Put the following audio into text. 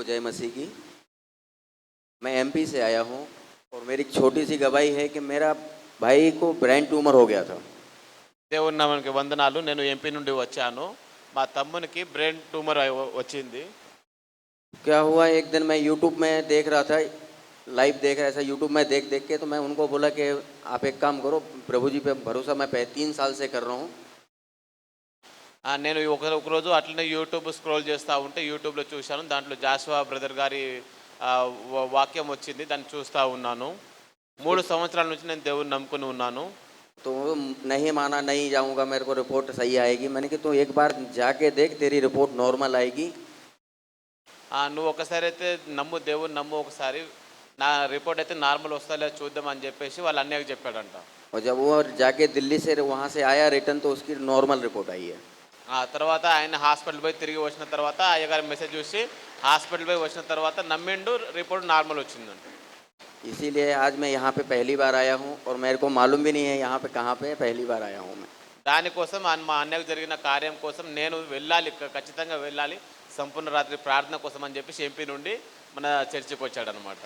सबको जय मसीह की मैं एमपी से आया हूँ और मेरी एक छोटी सी गवाही है कि मेरा भाई को ब्रेन ट्यूमर हो गया था దేవుని నామానికి వందనాలు నేను ఎంపీ నుండి వచ్చాను మా తమ్మునికి బ్రెయిన్ ట్యూమర్ అయి- వచ్చింది क्या हुआ एक दिन मैं यूट्यूब में देख रहा था लाइव देख रहा था यूट्यूब में देख देख के तो मैं उनको बोला कि आप एक काम करो प्रभु जी पे भरोसा मैं पह- तीन साल से कर रहा हूँ ఆ, నేను ఒక ఒకరోజు అట్లనే యూట్యూబ్ స్క్రోల్ చేస్తూ ఉంటే యూట్యూబ్లో చూశాను దాంట్లో జాషువా బ్రదర్ గారి ఆ, వా- వాక్యం వచ్చింది దాన్ని చూస్తూ ఉన్నాను మూడు సంవత్సరాల నుంచి నేను దేవుని నమ్ముకుని ఉన్నాను तो वो नहीं माना नहीं जाऊंगा मेरे को रिपोर्ट सही आएगी मैंने कि तू एक बार जाके देख तेरी रिपोर्ट नॉर्मल आएगी ఆ, నువ్వు ఒకసారి అయితే నమ్ము దేవుని నమ్ము ఒకసారి నా రిపోర్ట్ అయితే నార్మల్ వస్తా లేదా చూద్దాం అని చెప్పేసి వాళ్ళ అన్నయ్యకి చెప్పాడంట और जब वो जाके दिल्ली से वहाँ से आया रिटर्न तो उसकी नॉर्मल रिपोर्ट आई है ఆ తర్వాత ఆయన హాస్పిటల్ పోయి తిరిగి వచ్చిన తర్వాత అయ్యగారి మెసేజ్ చూసి హాస్పిటల్ పోయి వచ్చిన తర్వాత నమ్మిండు రిపోర్ట్ నార్మల్ వచ్చిందంట इसीलिए आज मैं यहाँ पे पहली बार आया हूँ और मेरे को मालूम भी नहीं है यहाँ पे कहाँ पे पहली बार आया हूँ मैं దానికోసం ఆ- మా అన్నయ్యకు జరిగిన కార్యం కోసం నేను వెళ్ళాలి క- ఖచ్చితంగా వెళ్ళాలి సంపూర్ణ రాత్రి ప్రార్థన కోసం అని చెప్పేసి ఎంపీ నుండి మన చర్చికి వచ్చాడనమాట